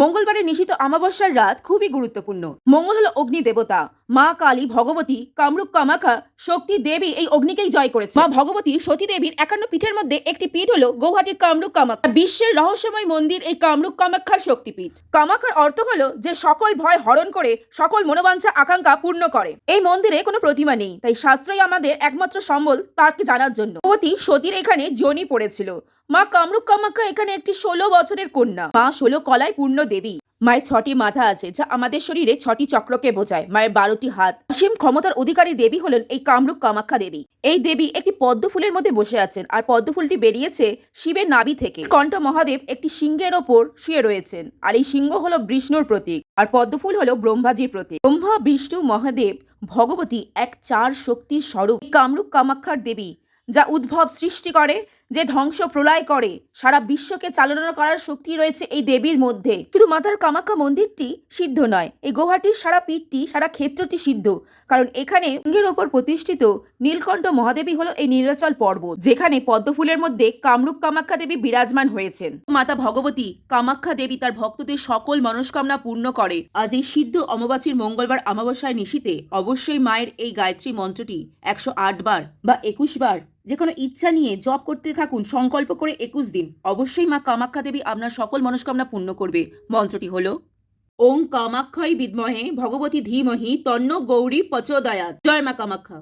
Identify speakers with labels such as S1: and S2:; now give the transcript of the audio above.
S1: মঙ্গলবারের নিশিত অমাবস্যার রাত খুবই গুরুত্বপূর্ণ। মঙ্গল হলো অগ্নি দেবতা। মা, কালী, ভগবতী, কামরূপ কামাখা শক্তি, দেবী এই অগ্নিকেই জয় করেছে। মা ভগবতী, সতী দেবীর একান্ন পীঠের মধ্যে একটি পীঠ হলো গৌহাটির কামরূপ, কামাখ্যা। বিশ্বের রহস্যময় মন্দির এই কামরূপ, কামাখ্যার শক্তিপীঠ। কামাখ্যার অর্থ হলো যে সকল ভয় হরণ করে, সকল মনোবাঞ্ছা, আকাঙ্ক্ষা পূর্ণ করে। এই মন্দিরে কোনো প্রতিমা নেই, তাই শাস্ত্রই আমাদের একমাত্র সম্বল তারকে জানার জন্য। ভগবতী সতীর এখানে জনি পড়েছিল। মা কামরূপ, কামাখ্যা এখানে একটি ষোলো বছরের কন্যা। মা ষোলো কলায় পূর্ণ দেবী। মায়ের ছটি মাথা আছে, যা আমাদের শরীরে ছটি চক্রকে বোঝায়, মায়ের বারোটি হাত। অসীম ক্ষমতার অধিকারী দেবী হলেন এই কামরূপ কামাখ্যা দেবী। এই দেবী একটি পদ্ম ফুলের মধ্যে বসে আছেন, আর পদ্ম ফুলটি বেরিয়েছে শিবের নাভি থেকে। কণ্ঠ মহাদেব একটি সিংহের ওপর শুয়ে রয়েছেন, আর এই সিংহ হলো বিষ্ণুর প্রতীক, আর পদ্ম ফুল হলো ব্রহ্মাজির প্রতীক। ব্রহ্মা, বিষ্ণু, মহাদেব, ভগবতী এক চার শক্তির স্বরূপ। কামরূপ কামাখ্যার দেবী, যা উদ্ভব সৃষ্টি করে যে ধ্বংস প্রলয় করে, সারা বিশ্বকে চালনা করার শক্তি রয়েছে এই দেবীর মধ্যে। শুধু মাতার কামাখ্যা মন্দিরটি সিদ্ধ নয়, এই গুয়াহাটির সারা পীঠটি, সারা ক্ষেত্রটি সিদ্ধ। কারণ এখানে লিঙ্গের ওপর প্রতিষ্ঠিত নীলকণ্ঠ মহাদেবী হলো এই নীলাচল পর্বত, যেখানে পদ্মফুলের মধ্যে কামরূপ কামাখ্যা দেবী বিরাজমান হয়েছেন। মাতা ভগবতী কামাখ্যা দেবী তার ভক্তদের সকল মনস্কামনা পূর্ণ করে। আজ এই সিদ্ধ অমাবাসীর মঙ্গলবার অমাবস্যায় নিশিতে অবশ্যই মায়ের এই গায়ত্রী মন্ত্রটি একশো আট বার বা একুশ বার যে কোনো ইচ্ছা নিয়ে জব করতে থাকুন, সংকল্প করে একুশ দিন। অবশ্যই মা কামাখ্যা দেবী আপনার সকল মনস্কামনা পূর্ণ করবে। মন্ত্রটি হল ওং কামাক্ষয় বিদ্মহে ভগবতী ধীমহি তন্ন গৌরী পচোদয়া জয় মা কামাখ্যা।